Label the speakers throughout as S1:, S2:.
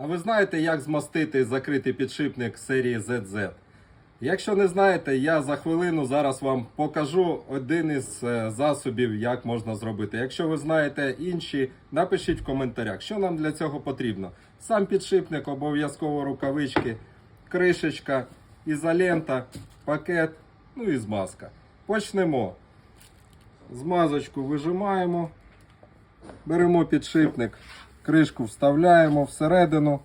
S1: А ви знаєте, як змастити закритий підшипник серії ZZ? Якщо не знаєте, я за хвилину зараз вам покажу один із е, засобів, як можна зробити. Якщо ви знаєте інші, напишіть в коментарях, що нам для цього потрібно. Сам підшипник, обов'язково рукавички, кришечка, ізолента, пакет, ну і змазка. Почнемо. Змазочку вижимаємо. Беремо підшипник, кришку вставляємо всередину.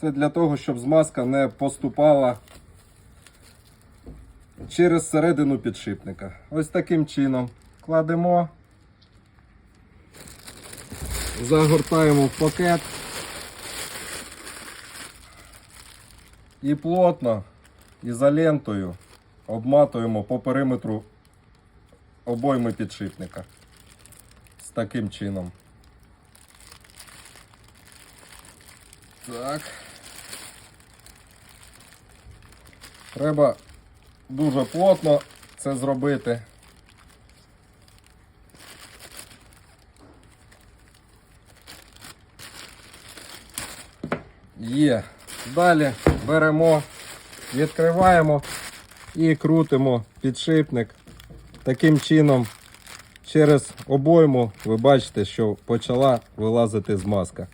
S1: Це для того, щоб змазка не поступала через середину підшипника. Ось таким чином кладемо, загортаємо в пакет і плотно ізолентою обматуємо по периметру обойми підшипника. З таким чином. Так. Треба дуже плотно це зробити. Є. Далі беремо, відкриваємо і крутимо підшипник. Таким чином, через обойму ви бачите, що почала вилазити змазка.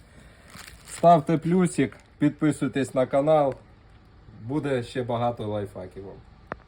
S1: Ставте плюсик, підписуйтесь на канал. Буде ще багато лайфхаків вам.